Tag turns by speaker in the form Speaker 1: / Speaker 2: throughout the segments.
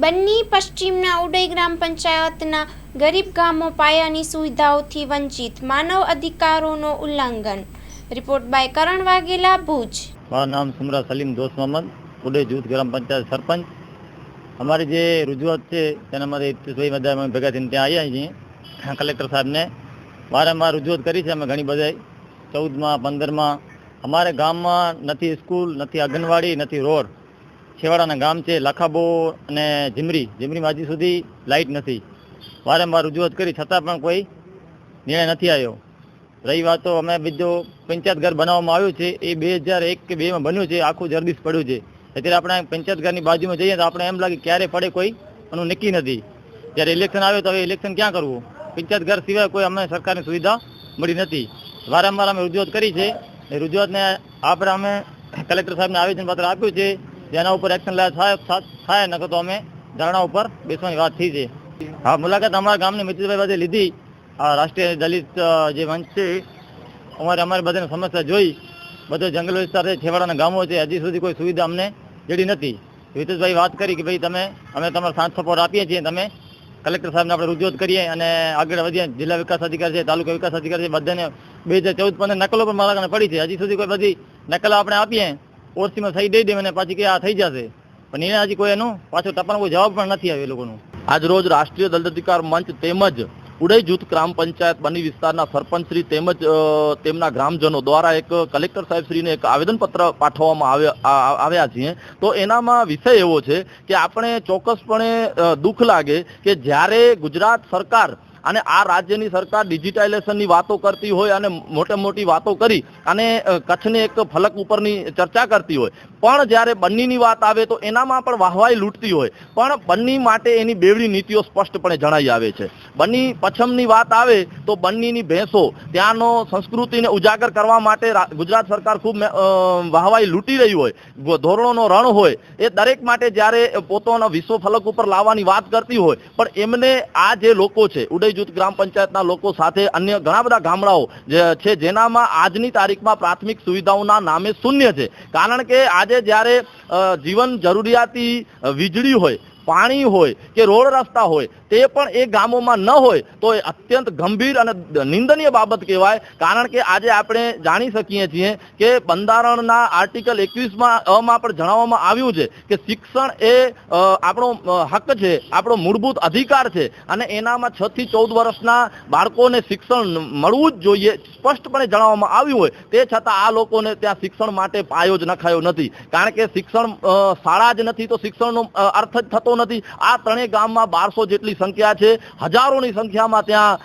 Speaker 1: બન્ની પશ્ચિમના ઉડઈ ગ્રામ પંચાયતના ગરીબ ગામો પાયાની સુવિધાઓથી વંચિત માનવ અધિકારોનો ઉલ્લંઘન. Report by Karan Vaghela, Bhuj.
Speaker 2: મારું નામ સુમરા સલીમ દોસ્ત મોહમ્મદ ઉડે જૂથ ગ્રામ પંચાયત સરપંચ. અમારી જે રજૂઆત છે, તેના માટે ઇતિશભાઈ બધા અમે ભેગા થઈને ત્યાં આવ્યા છીએ. કલેક્ટર સાહેબને વારંવાર રજૂઆત કરી છે, અમે ઘણી બધાય. ચૌદમાં, પંદરમાં, અમારે ગામમાં નથી સ્કૂલ, નથી આંગણવાડી, નથી રોડ. છેવાડાના ગામ છે, લખાબો અને જીમરી. જીમરીમાં હજી સુધી લાઇટ નથી. વારંવાર રજૂઆત કરી, છતાં પણ કોઈ નિર્ણય નથી આવ્યો. રહી વાતો અમે બીજો પંચાયત ઘર બનાવવામાં આવ્યું છે, એ બે હજાર એક કે બેમાં બન્યું છે, આખું જરદીશ પડ્યું છે. અત્યારે આપણે પંચાયત ઘરની બાજુમાં જઈએ તો આપણે એમ લાગે ક્યારે પડે કોઈ એનું નક્કી નથી. જ્યારે ઇલેક્શન આવ્યું તો હવે ઇલેક્શન ક્યાં કરવું? પંચાયત ઘર સિવાય કોઈ અમને સરકારની સુવિધા મળી નથી. વારંવાર અમે રજૂઆત કરી છે, એ રજૂઆતને આપણે અમે કલેક્ટર સાહેબને આવેદનપત્ર આપ્યું છે જેના ઉપર એક્શન લેવા થાય થાય, નકર તો અમે ધરણા ઉપર બેસવાની વાત થઈ છે. હા, મુલાકાત અમારા ગામની મિત્રભાઈ પાસે લીધી. આ રાષ્ટ્રીય દલિત જે મંચ છે, અમારે, અમારી બધાની સમસ્યા જોઈ. બધો જંગલ વિસ્તાર છે, છેવાડાના ગામો છે, હજી સુધી કોઈ સુવિધા અમને જડી નથી. વિતેશભાઈ વાત કરી કે ભાઈ તમે, અમે તમારો સાથ સપોર્ટ આપીએ છીએ, તમે કલેક્ટર સાહેબને આપણે રજૂઆત કરીએ અને આગળ વધીએ. જિલ્લા વિકાસ અધિકારી છે, તાલુકા વિકાસ અધિકારી છે, બધાને બે હજાર ચૌદ પંદર નકલો પણ મારા પડી છે. હજી સુધી કોઈ બધી નકલો આપણે આપીએ. ઓરસીમાં સહી દઈ દે અને પાછી કે આ થઈ જશે. પણ એને હજી કોઈ એનો પાછો ટપાનો કોઈ જવાબ પણ નથી આવ્યો એ લોકોનું.
Speaker 3: આજ રોજ રાષ્ટ્રીય દલિત અધિકાર મંચ તેમજ ઉડઈ જૂથ ગ્રામ પંચાયત બની વિસ્તારના સરપંચશ્રી તેમજ તેમના ગ્રામજનો દ્વારા એક કલેક્ટર સાહેબશ્રીને એક આવેદનપત્ર પાઠવવામાં આવ્યા છીએ. તો એનામાં વિષય એવો છે કે આપણે ચોક્કસપણે દુઃખ લાગે કે જ્યારે ગુજરાત સરકાર અને આ રાજ્યની સરકાર ડિજિટાઇલેશનની વાતો કરતી હોય અને મોટે મોટી વાતો કરી અને કચ્છને એક ફલક ઉપરની ચર્ચા કરતી હોય. પણ જ્યારે બન્નીની વાત આવે તો એનામાં પણ વાહવાઈ લૂંટતી હોય. પણ બન્ની માટે એની બેવડી નીતિઓ સ્પષ્ટપણે જણાઈ આવે છે. બન્ની પછમની વાત આવે તો બન્નીની ભેંસો ત્યાંનો સંસ્કૃતિને ઉજાગર કરવા માટે ગુજરાત સરકાર ખૂબ વાહવાઈ લૂંટી રહી હોય. ધોરણોનો રણ હોય. એ દરેક માટે જ્યારે પોતાના વિશ્વ ફલક ઉપર લાવવાની વાત કરતી હોય, પણ એમને આ જે લોકો છે જૂથ ગ્રામ પંચાયતના લોકો સાથે અન્ય ઘણા બધા ગામડાઓ છે, જેનામાં આજની તારીખમાં પ્રાથમિક સુવિધાઓના નામે શૂન્ય છે. કારણ કે આજે જ્યારે જીવન જરૂરિયાતી વીજળી હોય પાણી હોય કે રોડ રસ્તા હોય, તે પણ એ ગામોમાં ન હોય, તો એ અત્યંત ગંભીર અને નિંદનીય બાબત કહેવાય. કારણ કે આજે આપણે જાણી શકીએ છીએ કે બંધારણના આર્ટિકલ એકવીસમાં અમાં પણ જણાવવામાં આવ્યું છે કે શિક્ષણ એ આપણો હક છે, આપણો મૂળભૂત અધિકાર છે અને એનામાં છ થી ચૌદ વર્ષના બાળકોને શિક્ષણ મળવું જ જોઈએ, સ્પષ્ટપણે જણાવવામાં આવ્યું હોય. તે છતાં આ લોકોને ત્યાં શિક્ષણ માટે પાયો જ નખાયો નથી. કારણ કે શિક્ષણ શાળા જ નથી, તો શિક્ષણનો અર્થ જ થતો નથી. આ ત્રણેય ગામમાં બારસો જેટલી સંખ્યા છે. હજારોની સંખ્યામાં ત્યાં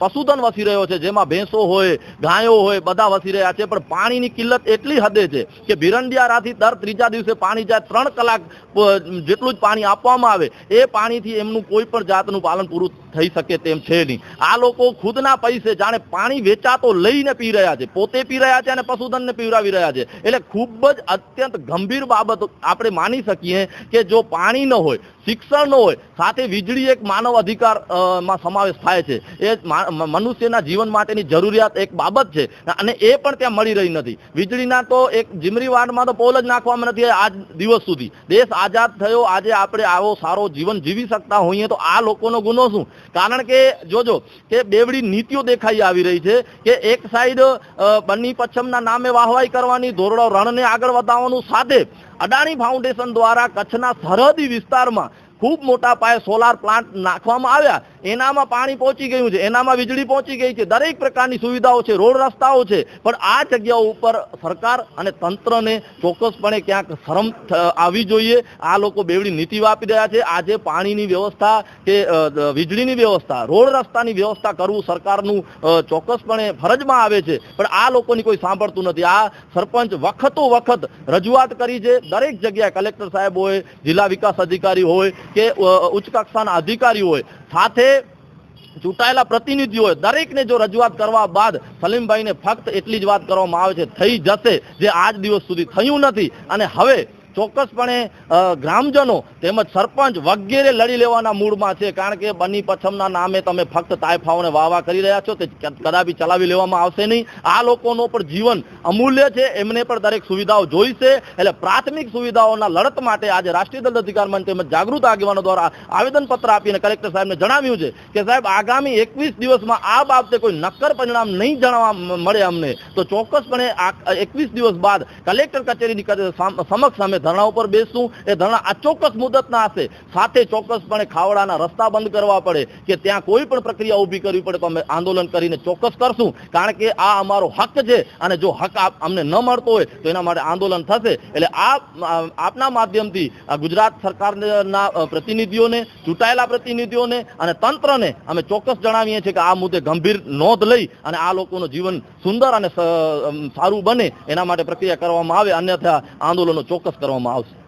Speaker 3: પશુધન વસી રહ્યો છે. જેમાં ભેંસો હોય, ગાયો હોય, બધા વસી રહ્યા છે. પણ પાણીની કિલ્લત એટલી હદે છે કે ભીરંડિયારાથી દર ત્રીજા દિવસે પાણી જાય, ત્રણ કલાક જેટલું જ પાણી આપવામાં આવે. એ પાણીથી એમનું કોઈ પણ જાતનું પાલન પૂરું થઈ શકે તેમ છે નહીં. આ લોકો ખુદના પૈસે જાણે પાણી વેચાતો લઈને પી રહ્યા છે. પોતે પી રહ્યા છે અને પશુધનને પીવડાવી રહ્યા છે. એટલે ખૂબ જ અત્યંત ગંભીર બાબત આપણે માની શકીએ કે જો પાણી ન હોય, શિક્ષણ ન હોય, સાથે વીજળી એક માનવ અધિકારમાં સમાવેશ થાય છે. એ મનુષ્યના જીવન માટેની જરૂરિયાત એક બાબત છે. અને એ પણ ત્યાં મળી રહી નથી. વીજળીના તો એક જીમરી વાડમાં તો પોલ જ નાખવામાં નથી આજ દિવસ સુધી. દેશ આઝાદ થયો. આજે આપણે આવો સારો જીવન જીવી શકતા હોઈએ તો આ લોકોનો ગુનો શું? કારણ કે, જોજો, કે બેવડી નીતિઓ દેખાઈ આવી રહી છે કે એક સાઈડ બન્ની પચ્છમના નામે વાહવાઈ કરવાની ધોરડો રણને આગળ વધાવવાનું સાથે અદાણી ફાઉન્ડેશન દ્વારા કચ્છના સરહદી વિસ્તારમાં ખૂબ મોટા પાયે સોલાર પ્લાન્ટ નાખવામાં આવ્યા. એનામાં પાણી પહોંચી ગયું છે, એનામાં વીજળી પહોંચી ગઈ છે, દરેક પ્રકારની સુવિધાઓ છે, રોડ રસ્તાઓ છે, પણ આ જગ્યાઓ ઉપર સરકાર અને તંત્રને ચોક્કસપણે ક્યાંક શરમ આવવી જોઈએ. આ લોકો બેવડી નીતિ વાપી રહ્યા છે. આજે પાણીની વ્યવસ્થા કે વીજળીની વ્યવસ્થા, રોડ રસ્તાની વ્યવસ્થા કરવું સરકારનું ચોક્કસપણે ફરજમાં આવે છે. પણ આ લોકોની કોઈ સાંભળતું નથી. આ સરપંચ વખતો વખત રજૂઆત કરી છે. દરેક જગ્યાએ કલેક્ટર સાહેબ હોય, જિલ્લા વિકાસ અધિકારી હોય કે ઉચ્ચ કક્ષાના અધિકારી હોય, સાથે ચૂંટાયેલા પ્રતિનિધિઓ દરેકને જો રજૂઆત કરવા બાદ સલીમભાઈને ફક્ત એટલી જ વાત કરવામાં આવે છે, થઈ જશે, જે આજ દિવસ સુધી થયું નથી. અને હવે ચોક્કસપણે ગ્રામજનો તેમજ સરપંચ વગેરે લડી લેવાના મૂડમાં છે. કારણ કે બની પછમના નામે તમે ફક્ત તાયફાઓને વાવા કરી રહ્યા છો, તે કદાપી ચલાવી લેવામાં આવશે નહીં. આ લોકોનો પણ જીવન અમૂલ્ય છે. એમને પણ દરેક સુવિધાઓ જોઈશે. એટલે પ્રાથમિક સુવિધાઓના લડત માટે આજે રાષ્ટ્રીય દળ અધિકાર મંચ તેમજ જાગૃત આગેવાનો દ્વારા આવેદનપત્ર આપીને કલેક્ટર સાહેબને જણાવ્યું છે કે, સાહેબ, આગામી એકવીસ દિવસમાં આ બાબતે કોઈ નક્કર પરિણામ નહીં જાણવા મળે અમને. તો ચોક્કસપણે આ એકવીસ દિવસ બાદ કલેક્ટર કચેરીની સમક્ષ અમે ધરણા ઉપર બેસશું એ ધરણા આ મુદતના હશે. સાથે ચોક્કસપણે ખાવડાના રસ્તા બંધ કરવા પડે કે ત્યાં કોઈ પણ પ્રક્રિયા ઊભી કરવી પડે તો અમે આંદોલન કરીને ચોક્કસ કરશું. કારણ કે આ અમારો હક છે અને જો હક અમને ન મળતો હોય તો એના માટે આંદોલન થશે. એટલે આપના માધ્યમથી ગુજરાત સરકારના પ્રતિનિધિઓને, ચૂંટાયેલા પ્રતિનિધિઓને અને તંત્રને અમે ચોક્કસ જણાવીએ છીએ કે આ મુદ્દે ગંભીર નોંધ લઈ અને આ લોકોનું જીવન સુંદર અને સારું બને એના માટે પ્રક્રિયા કરવામાં આવે. અન્યથા આંદોલનો ચોક્કસ કરવામાં આવશે.